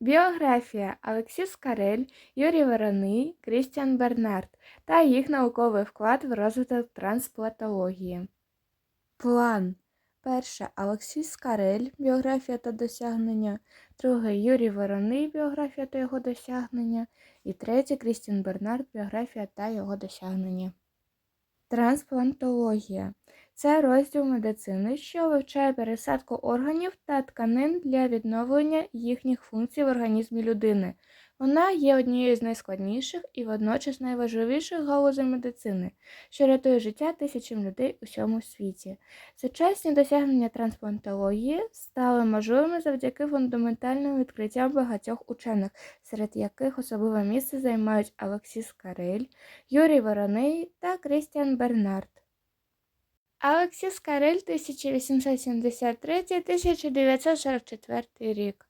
Біографія Алексіс Карель, Юрій Вороний, Крістіан Бернард та їх науковий вклад в розвиток трансплантології. План. Перше Алексіс Карель. Біографія та досягнення. Друге Юрій Вороний. Біографія та його досягнення. І третє Крістіан Бернард. Біографія та його досягнення. Трансплантологія це розділ медицини, що вивчає пересадку органів та тканин для відновлення їхніх функцій в організмі людини. Вона є однією з найскладніших і водночас найважливіших галузей медицини, що рятує життя тисячам людей у всьому світі. Сучасні досягнення трансплантології стали можливими завдяки фундаментальним відкриттям багатьох учених, серед яких особливе місце займають Алексіс Карель, Юрій Вороний та Крістіан Бернард. Алексіс Карель 1873-1944 рік.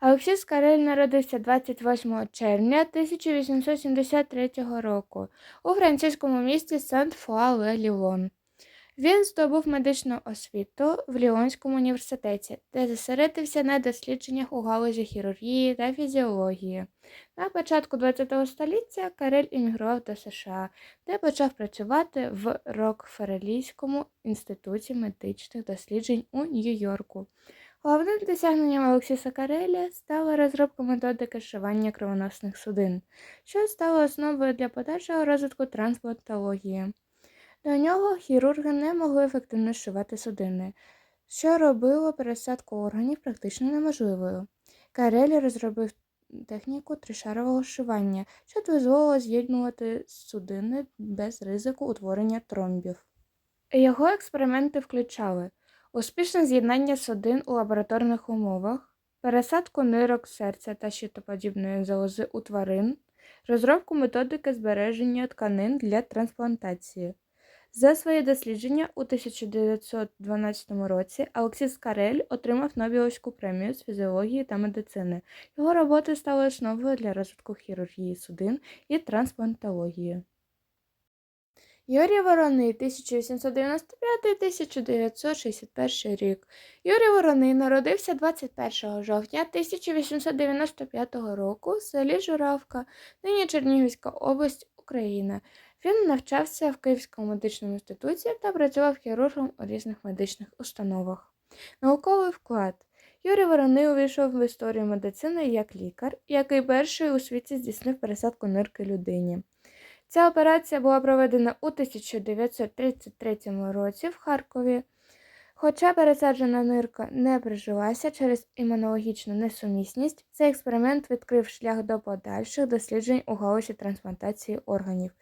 Алексіс Карель народився 28 червня 1873 року у французькому місті Сент-Фуа-Ле-Лівон. Він здобув медичну освіту в Ліонському університеті, де зосередився на дослідженнях у галузі хірургії та фізіології. На початку ХХ століття Карель іммігрував до США, де почав працювати в Рокфеллерському інституті медичних досліджень у Нью-Йорку. Головним досягненням Олексіса Кареля стала розробка методики шивання кровоносних судин, що стало основою для подальшого розвитку трансплантології. До нього хірурги не могли ефективно зшивати судини, що робило пересадку органів практично неможливою. Карель розробив техніку тришарового шивання, що дозволило з'єднувати судини без ризику утворення тромбів. Його експерименти включали успішне з'єднання судин у лабораторних умовах, пересадку нирок серця та щитоподібної залози у тварин, розробку методики збереження тканин для трансплантації. За свої дослідження у 1912 році Алексіс Карель отримав Нобелівську премію з фізіології та медицини. Його роботи стали основою для розвитку хірургії судин і трансплантології. Юрій Вороний 1895-1961 рік. Юрій Вороний народився 21 жовтня 1895 року в селі Журавка, нині Чернігівська область, Україна. Він навчався в Київському медичному інституті та працював хірургом у різних медичних установах. Науковий вклад. Юрій Вороний увійшов в історію медицини як лікар, який перший у світі здійснив пересадку нирки людині. Ця операція була проведена у 1933 році в Харкові. Хоча пересаджена нирка не прижилася через імунологічну несумісність, цей експеримент відкрив шлях до подальших досліджень у галузі трансплантації органів.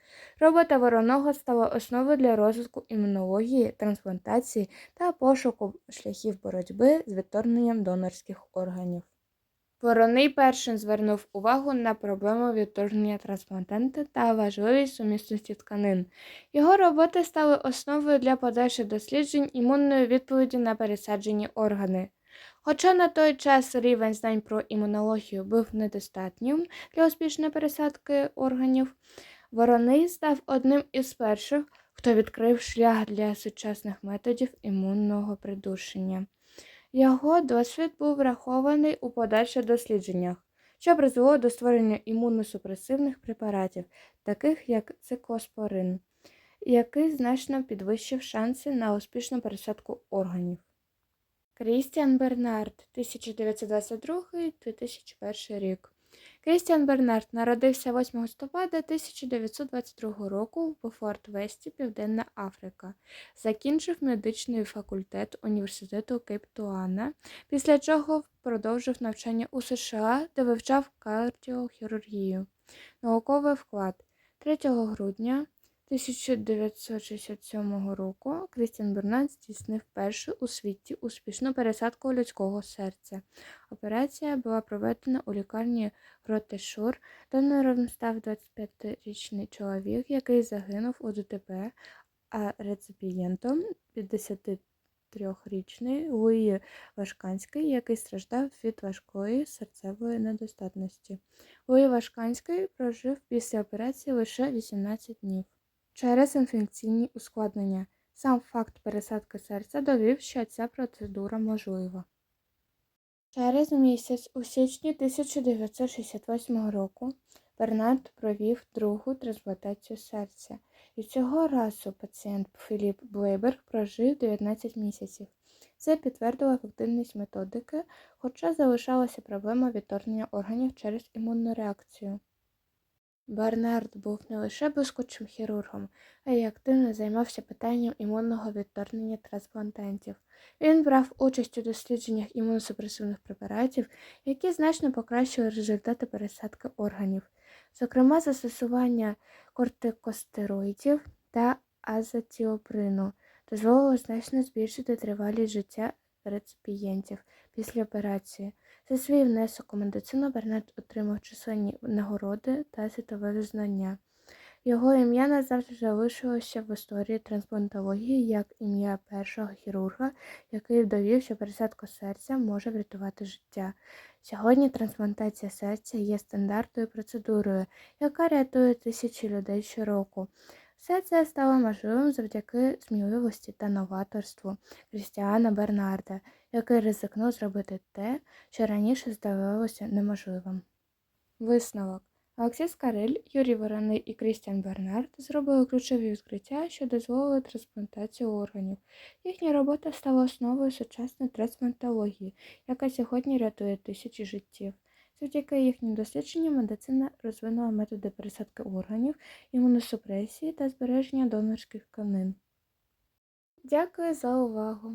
Робота вороного стала основою для розвитку імунології, трансплантації та пошуку шляхів боротьби з відторгненням донорських органів. Вороний першим звернув увагу на проблему відторгнення трансплантанта та важливість сумісності тканин. Його роботи стали основою для подальших досліджень імунної відповіді на пересаджені органи. Хоча на той час рівень знань про імунологію був недостатнім для успішної пересадки органів, вороний став одним із перших, хто відкрив шлях для сучасних методів імунного придушення. Його досвід був врахований у подальших дослідженнях, що призвело до створення імуносупресивних препаратів, таких як цикоспорин, який значно підвищив шанси на успішну пересадку органів. Крістіан Бернард 1922-2001 рік. Крістіан Бернард народився 8 листопада 1922 року в Форт Весті, Південна Африка. Закінчив медичний факультет університету Кейптуана, після чого продовжив навчання у США, де вивчав кардіохірургію. Науковий вклад 3 грудня 1967 року Крістіан Бернард здійснив першу у світі успішну пересадку людського серця. Операція була проведена у лікарні Гротешур. Донором став 25-річний чоловік, який загинув у ДТП, а реципієнтом 53-річний Луї Вашканський, який страждав від важкої серцевої недостатності. Луї Вашканський прожив після операції лише 18 днів. Через інфекційні ускладнення. Сам факт пересадки серця довів, що ця процедура можлива. Через місяць, у січні 1968 року, Бернард провів другу трансплантацію серця, і цього разу пацієнт Філіп Блейберг прожив 19 місяців. Це підтвердило ефективність методики, хоча залишалася проблема відторгнення органів через імунну реакцію. Бернард був не лише блискучим хірургом, а й активно займався питанням імунного відторгнення трансплантантів. Він брав участь у дослідженнях імуносупресивних препаратів, які значно покращили результати пересадки органів, зокрема застосування кортикостероїдів та азатіоприну, дозволило значно збільшити тривалість життя реципієнтів після операції. За свій внесок у медицину Бернард отримав численні нагороди та світове визнання. Його ім'я назавжди залишилося в історії трансплантології як ім'я першого хірурга, який довів, що пересадка серця може врятувати життя. Сьогодні трансплантація серця є стандартною процедурою, яка рятує тисячі людей щороку. Все це стало можливим завдяки сміливості та новаторству Крістіана Бернарда, який ризикнув зробити те, що раніше здавалося неможливим. Висновок Олексій Скариль, Юрій Вороний і Крістіан Бернард зробили ключові відкриття, що дозволили трансплантацію органів. Їхня робота стала основою сучасної трансплантології, яка сьогодні рятує тисячі життів. Завдяки їхнім дослідженням медицина розвинула методи пересадки органів, імуносупресії та збереження донорських тканин. Дякую за увагу!